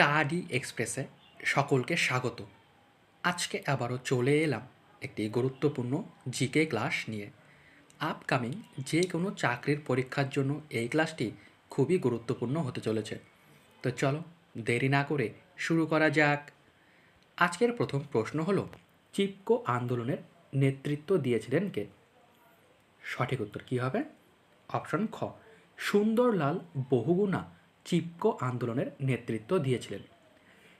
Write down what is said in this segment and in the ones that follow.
Study এক্সপ্রেসে সকলকে স্বাগত। আজকে আবারও চলে এলাম একটি গুরুত্বপূর্ণ জিকে ক্লাস নিয়ে। আপকামিং যে কোনো চাকরির পরীক্ষার জন্য এই ক্লাসটি খুবই গুরুত্বপূর্ণ হতে চলেছে। তো চলো, দেরি না করে শুরু করা যাক। আজকের প্রথম প্রশ্ন হলো, চিপকো আন্দোলনের নেতৃত্ব দিয়েছিলেন কে? সঠিক উত্তর কী হবে? অপশন খ, সুন্দরলাল বহুগুণা চিপকো আন্দোলনের নেতৃত্ব দিয়েছিলেন।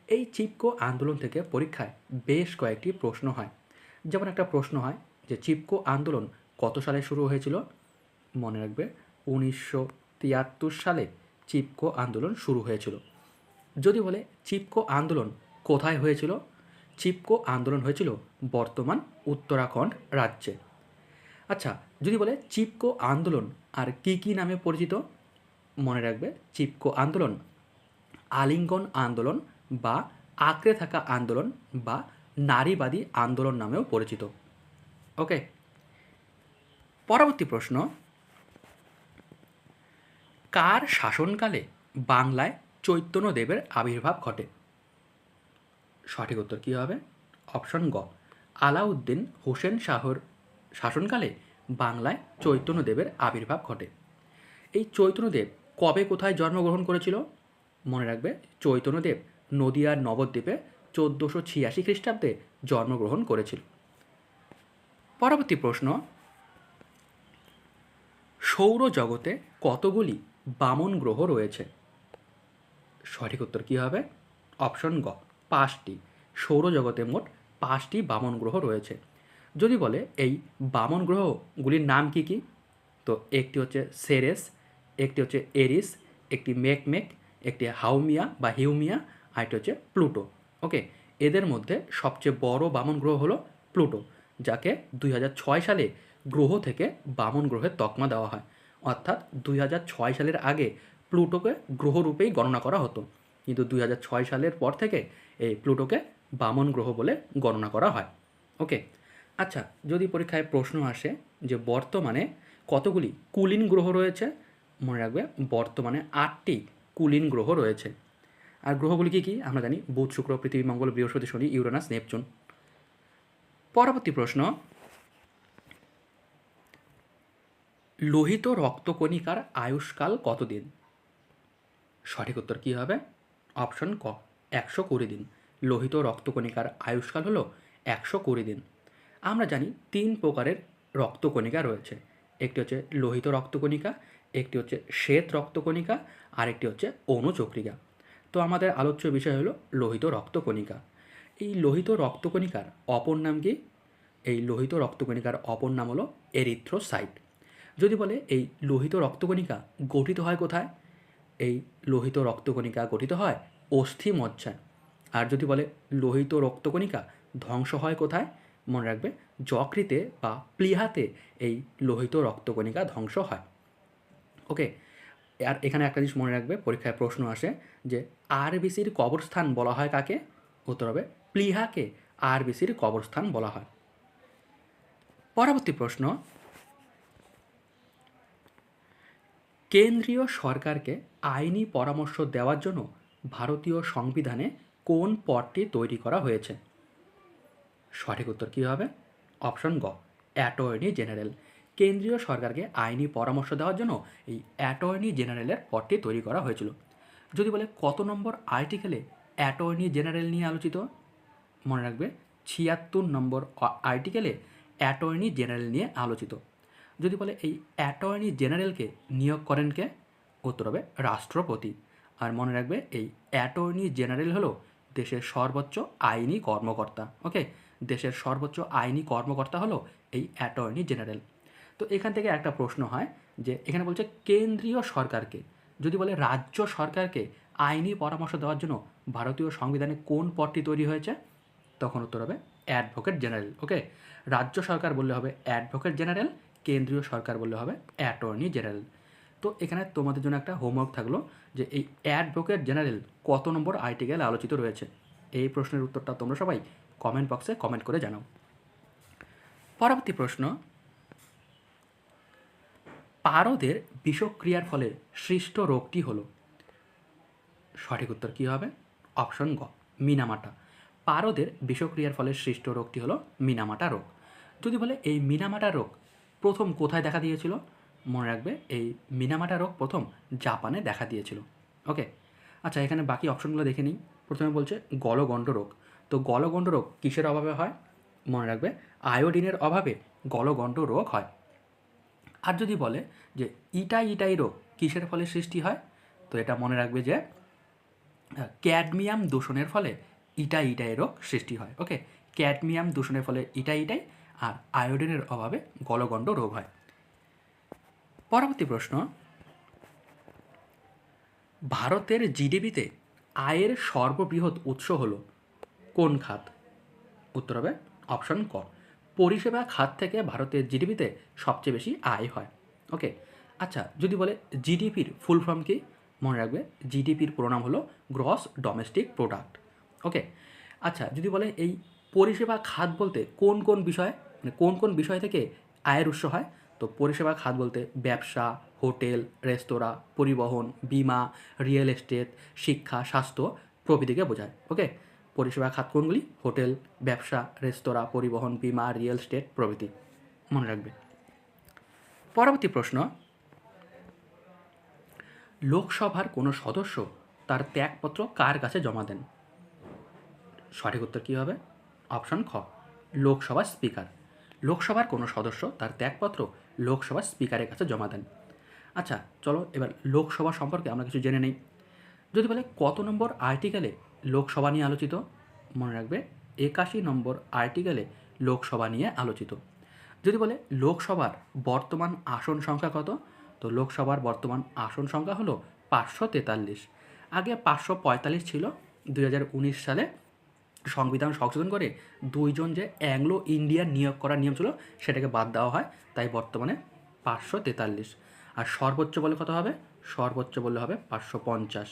এই চিপকো আন্দোলন থেকে পরীক্ষায় বেশ কয়েকটি প্রশ্ন হয়। যেমন একটা প্রশ্ন হয় যে চিপকো আন্দোলন কত সালে শুরু হয়েছিল? মনে রাখবে, উনিশশো তিয়াত্তর সালে চিপকো আন্দোলন শুরু হয়েছিল। যদি বলে চিপকো আন্দোলন কোথায় হয়েছিল? চিপকো আন্দোলন হয়েছিল বর্তমান উত্তরাখণ্ড রাজ্যে। আচ্ছা যদি বলে চিপকো আন্দোলন আর কি কি নামে পরিচিত? মনে রাখবে, চিপকো আন্দোলন, আলিঙ্গন আন্দোলন বা আঁকড়ে থাকা আন্দোলন বা নারীবাদী আন্দোলন নামেও পরিচিত। ওকে? পরবর্তী প্রশ্ন। কার শাসনকালে বাংলায় চৈতন্যদেবের আবির্ভাব ঘটে? সঠিক উত্তর কী হবে? অপশন গ, আলাউদ্দিন হোসেন শাহর শাসনকালে বাংলায় চৈতন্যদেবের আবির্ভাব ঘটে। এই চৈতন্যদেব কবে কোথায় জন্মগ্রহণ করেছিল? মনে রাখবে, চৈতন্যদেব নদিয়ার নবদ্বীপে চোদ্দোশো ছিয়াশি খ্রিস্টাব্দে জন্মগ্রহণ করেছিল। পরবর্তী প্রশ্ন, সৌরজগতে কতগুলি বামন গ্রহ রয়েছে? সঠিক উত্তর কী হবে? অপশন গ, পাঁচটি। সৌরজগতে মোট পাঁচটি বামন গ্রহ রয়েছে। যদি বলে এই বামন গ্রহগুলির নাম কি কি? তো একটি হচ্ছে সেরেস একটি হচ্ছে এরিস, একটি মেকমেক একটি হাউমিয়া বা হিউমিয়া, আর হচ্ছে প্লুটো। ওকে? এদের মধ্যে সবচেয়ে বড় বামন গ্রহ হলো প্লুটো, যাকে দুই হাজার ছয় সালে গ্রহ থেকে বামন গ্রহের তকমা দেওয়া হয়। অর্থাৎ দুই হাজার ছয় সালের আগে প্লুটোকে গ্রহরূপেই গণনা করা হতো। কিন্তু দুই হাজার ছয় সালের পর থেকে এই প্লুটোকে বামন গ্রহ বলে গণনা করা হয়। ওকে? আচ্ছা যদি পরীক্ষায় প্রশ্ন আসে যে বর্তমানে কতগুলি কুলিন গ্রহ রয়েছে মনে রাখবে, বর্তমানে আটটি কুলিন গ্রহ রয়েছে। আর গ্রহগুলি কী কী? আমরা জানি, বুধ, শুক্র, পৃথিবী, মঙ্গল, বৃহস্পতি, শনি, ইউরেনাস, নেপচুন। পরবর্তী প্রশ্ন, লোহিত রক্তকণিকার আয়ুষ্কাল কতদিন? সঠিক উত্তর কী হবে? অপশন ক, একশো কুড়ি দিন। লোহিত রক্তকণিকার আয়ুষ্কাল হলো একশো কুড়ি দিন। আমরা জানি, তিন প্রকারের রক্তকণিকা রয়েছে। একটি হচ্ছে লোহিত রক্তকণিকা একটি হচ্ছে শ্বেত রক্তকণিকা আর একটি হচ্ছে অনুচক্রিকা তো আমাদের আলোচ্য বিষয় হলো লোহিত রক্তকণিকা। এই লোহিত রক্তকণিকার অপর নাম কি? এই লোহিত রক্তকণিকার অপর নাম হলো এরিথ্রোসাইট। যদি বলে এই লোহিত রক্তকণিকা গঠিত হয় কোথায়? এই লোহিত রক্তকণিকা গঠিত হয় অস্থি মজ্জায় আর যদি বলে লোহিত রক্তকণিকা ধ্বংস হয় কোথায়? মনে রাখবে যকৃতে বা প্লিহাতে এই লোহিত রক্তকণিকা ধ্বংস হয়। ওকে আর এখানে একটা জিনিস মনে রাখবে, পরীক্ষায় প্রশ্ন আসে যে আরবিসির কবরস্থান বলা হয় কাকে? উত্তর হবে, প্লিহাকে আরবিসির কবরস্থান বলা হয়। পরবর্তী প্রশ্ন, কেন্দ্রীয় সরকারকে আইনি পরামর্শ দেওয়ার জন্য ভারতীয় সংবিধানে কোন পদটি তৈরি করা হয়েছে? সঠিক উত্তর কী হবে? অপশন গ, অ্যাটর্নি জেনারেল। কেন্দ্রীয় সরকারকে আইনি পরামর্শ দেওয়ার জন্য এই অ্যাটর্নি জেনারেলের পদটি তৈরি করা হয়েছিল। যদি বলে কত নম্বর আর্টিকেলে অ্যাটর্নি জেনারেল নিয়ে আলোচিত? মনে রাখবে, ছিয়াত্তর নম্বর আর্টিকেলে অ্যাটর্নি জেনারেল নিয়ে আলোচিত। যদি বলে এই অ্যাটর্নি জেনারেলকে নিয়োগ করেন কে? উত্তর হবে রাষ্ট্রপতি। আর মনে রাখবে এই অ্যাটর্নি জেনারেল হলো দেশের সর্বোচ্চ আইনি কর্মকর্তা। ওকে? দেশের সর্বোচ্চ আইনি কর্মকর্তা হলো এই অ্যাটর্নি জেনারেল। তো এখান থেকে একটা প্রশ্ন হয় যে এখানে বলছে কেন্দ্রীয় সরকারকে, যদি বলে রাজ্য সরকারকে আইনি পরামর্শ দেওয়ার জন্য ভারতীয় সংবিধানে কোন পদটি তৈরি হয়েছে? তখন উত্তর হবে অ্যাডভোকেট জেনারেল, ওকে? রাজ্য সরকার বললে হবে অ্যাডভোকেট জেনারেল, কেন্দ্রীয় সরকার বললে হবে অ্যাটর্নি জেনারেল। তো এখানে তোমাদের জন্য একটা হোমওয়ার্ক থাকল যে এই অ্যাডভোকেট জেনারেল কত নম্বর আর্টিকেল আলোচিত রয়েছে? এই প্রশ্নের উত্তরটা তোমরা সবাই কমেন্ট বক্সে কমেন্ট করে জানাও। পরবর্তী প্রশ্ন পারদের বিষক্রিয়ার ফলে সৃষ্ট রোগটি হলো। সঠিক উত্তর কী হবে? অপশন গ, মিনামাটা। পারদের বিষক্রিয়ার ফলে সৃষ্ট রোগটি হলো মিনামাটা রোগ। যদি বলে এই মিনামাটা রোগ প্রথম কোথায় দেখা দিয়েছিল? মনে রাখবে এই মিনামাটা রোগ প্রথম জাপানে দেখা দিয়েছিল। ওকে আচ্ছা এখানে বাকি অপশনগুলো দেখে নিই। প্রথমে বলছে গলগণ্ড রোগ। তো গলগণ্ড রোগ কিসের অভাবে হয়? মনে রাখবে আয়োডিনের অভাবে গলগণ্ড রোগ হয়। আর যদি বলে যে ইটাই ইটাই রোগ, কিসের ফলে সৃষ্টি হয়? তো এটা মনে রাখবে যে ক্যাডমিয়াম দূষণের ফলে ইটা ইটাই রোগ সৃষ্টি হয়, ওকে? ক্যাডমিয়াম দূষণের ফলে ইটা ইটাই আর আয়োডিনের অভাবে গলগণ্ড রোগ হয়। পরবর্তী প্রশ্ন, ভারতের জিডিপিতে আয়ের সর্ববৃহৎ উৎস হলো কোন খাত? উত্তর হবে অপশন ক। পরিষেবা খাত থেকে ভারতের জিডিপিতে সবচেয়ে বেশি আয় হয়। ওকে আচ্ছা যদি বলে জিডিপির ফুল ফর্ম কি? মনে রাখবে, জিডিপির প্রণাম হলো গ্রস ডোমেস্টিক প্রোডাক্ট। ওকে আচ্ছা যদি বলে এই পরিষেবা খাত বলতে কোন কোন বিষয়? মানে কোন কোন বিষয় থেকে আয়ের উৎস হয়? তো পরিষেবা খাত বলতে ব্যবসা, হোটেল, রেস্তোরাঁ, পরিবহন, বিমা, রিয়েল এস্টেট, শিক্ষা, স্বাস্থ্য প্রভৃতিকে বোঝায়। ওকে পরিষেবা খাত কোনগুলি হোটেল, ব্যবসা, রেস্তোরাঁ, পরিবহন, বিমা, রিয়েল এস্টেট প্রভৃতি। মনে রাখবে পরবর্তী প্রশ্ন, লোকসভার কোনো সদস্য তার ত্যাগপত্র কার কাছে জমা দেন? সঠিক উত্তর কী হবে? অপশন খ, লোকসভার স্পিকার। লোকসভার কোনো সদস্য তার ত্যাগপত্র লোকসভার স্পিকারের কাছে জমা দেন? আচ্ছা চলো এবার লোকসভা সম্পর্কে আমরা কিছু জেনে নেই। যদি বলে কত নম্বর আর্টিকেলে লোকসভা নিয়ে আলোচিত, মনে রাখবে, একাশি নম্বর আর্টিকেলে লোকসভা নিয়ে আলোচিত। যদি বলে লোকসভার বর্তমান আসন সংখ্যা কত, তো লোকসভার বর্তমান আসন সংখ্যা হলো পাঁচশো তেতাল্লিশ। আগে পাঁচশো পঁয়তাল্লিশ ছিল, দুই হাজার উনিশ সালে সংবিধান সংশোধন করে দুইজন যে অ্যাংলো ইন্ডিয়ান নিয়োগ করার নিয়ম ছিল, সেটাকে বাদ দেওয়া হয়, তাই বর্তমানে পাঁচশো তেতাল্লিশ। আর সর্বোচ্চ বলে কত হবে? সর্বোচ্চ বললে হবে পাঁচশো পঞ্চাশ।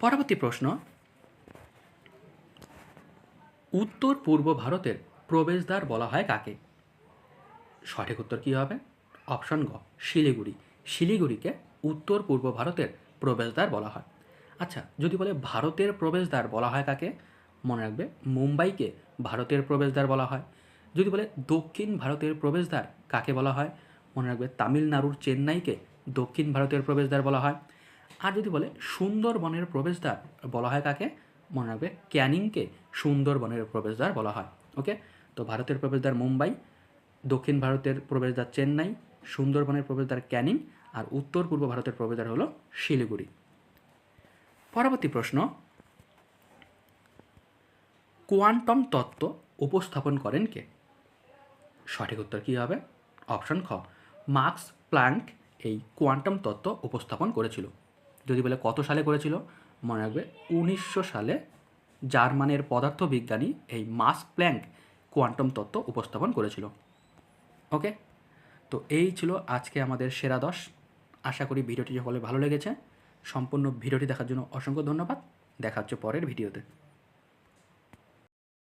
পরবর্তী প্রশ্ন। উত্তর পূর্ব ভারতের প্রবেশদ্বার বলা হয় কাকে? সঠিক উত্তর কী হবে? অপশন গ, শিলিগুড়ি। শিলিগুড়িকে উত্তর পূর্ব ভারতের প্রবেশদ্বার বলা হয়। আচ্ছা যদি বলে ভারতের প্রবেশদ্বার বলা হয় কাকে? মনে রাখবে মুম্বাইকে ভারতের প্রবেশদ্বার বলা হয়। যদি বলে দক্ষিণ ভারতের প্রবেশদ্বার কাকে বলা হয়? মনে রাখবে তামিলনাড়ুর চেন্নাইকে দক্ষিণ ভারতের প্রবেশদ্বার বলা হয়। আর যদি বলে সুন্দরবনের প্রবেশদ্বার বলা হয় কাকে? মনে রাখবে ক্যানিংকে সুন্দরবনের প্রবেশদ্বার বলা হয়, ওকে? তো ভারতের প্রবেশদ্বার মুম্বাই, দক্ষিণ ভারতের প্রবেশদ্বার চেন্নাই, সুন্দরবনের প্রবেশদ্বার ক্যানিং আর উত্তর পূর্ব ভারতের প্রবেশদ্বার হলো শিলিগুড়ি। পরবর্তী প্রশ্ন, কোয়ান্টাম তত্ত্ব উপস্থাপন করেন কে? সঠিক উত্তর কী হবে? অপশন খ, মার্কস প্ল্যাঙ্ক এই কোয়ান্টাম তত্ত্ব উপস্থাপন করেছিল। যদি বলে কত সালে করেছিল? মনে রাখবে উনিশশো সালে জার্মানের পদার্থবিজ্ঞানী এই মাস প্ল্যাঙ্ক কোয়ান্টাম তত্ত্ব উপস্থাপন করেছিল। ওকে তো এই ছিল আজকে আমাদের সেরা দশ। আশা করি ভিডিওটি সকলে ভালো লেগেছে। সম্পূর্ণ ভিডিওটি দেখার জন্য অসংখ্য ধন্যবাদ। দেখা হচ্ছে পরের ভিডিওতে।